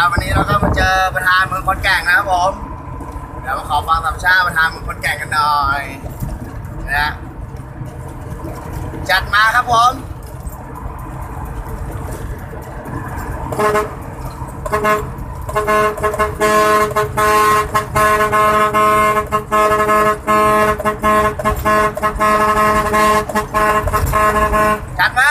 ครับวันนี้เราก็มาเจอประธานเมืองคนแก่งนะครับผม เดี๋ยวมาขอฟังสัมภาษณ์ประธานเมืองคนแก่งกันหน่อยนะจัดมาครับผมจัดมา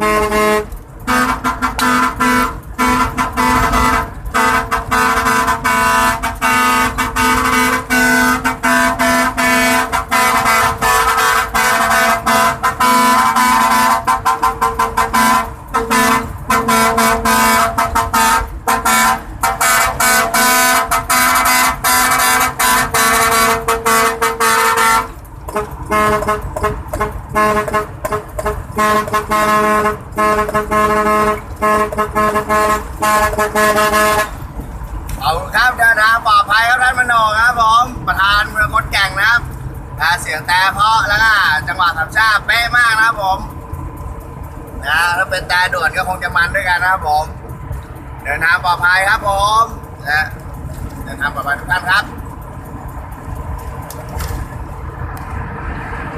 ขอบคุณครับเดินทางปลอดภัยครับท่านมโนครับผมประธานเมืองคนแก่งนะครับเสียงแต่เพาะแล้วก็จังหวะสามชาติเป๊ะมากนะครับผม นะถ้าเป็นตาด่วนก็คงจะมันด้วยกันนะครับผม เดินทางปลอดภัยครับผมนะเดินทางปลอดภัยทุกท่านครับ